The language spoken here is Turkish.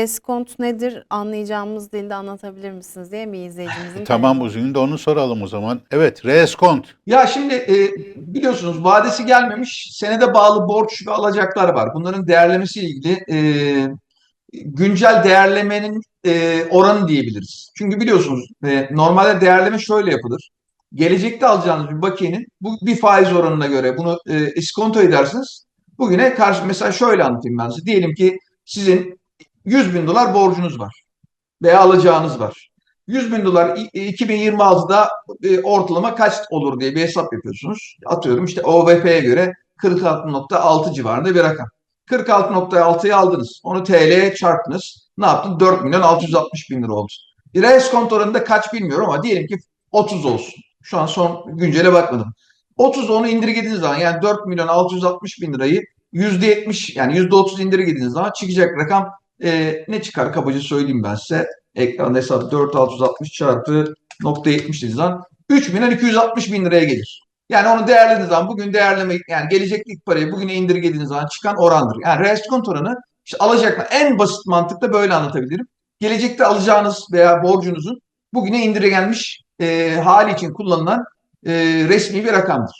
Reskont nedir anlayacağımız dilde anlatabilir misiniz diye bir izleyicimizin Tamam uzun da onu soralım o zaman. Evet, reskont. Ya şimdi e, biliyorsunuz vadesi gelmemiş senede bağlı borç ve alacaklar var. Bunların değerlemesiyle ilgili e, güncel değerlemenin e, oranı diyebiliriz. Çünkü biliyorsunuz e, normalde değerleme şöyle yapılır. Gelecekte alacağınız bir bakiyenin bu bir faiz oranına göre bunu e, iskonto edersiniz. Bugüne karşı mesela şöyle anlatayım ben size. Diyelim ki sizin 100 bin dolar borcunuz var veya alacağınız var. 100 bin dolar i- 2026'da e, ortalama kaç olur diye bir hesap yapıyorsunuz. Atıyorum işte OVP'ye göre 46.6 civarında bir rakam. 46.6'yı aldınız. Onu TL'ye çarptınız. Ne yaptın? 4 milyon 660 bin lira oldu. Reskont oranında kaç bilmiyorum ama diyelim ki 30 olsun. Şu an son güncele bakmadım. 30 onu indirgediğiniz zaman yani 4 milyon 660 bin lirayı %70 yani %30 indirgediğiniz zaman çıkacak rakam e, ne çıkar kabaca söyleyeyim ben size. Ekranda hesap 4660 çarpı nokta 70 dediğiniz zaman 3 milyon 260 bin liraya gelir. Yani onu değerlediğiniz zaman bugün değerleme yani gelecekteki parayı bugüne indirgediğiniz zaman çıkan orandır. Yani reskont oranı işte alacaklar en basit mantıkla böyle anlatabilirim. Gelecekte alacağınız veya borcunuzun bugüne indirgenmiş e, hali için kullanılan e, resmi bir rakamdır.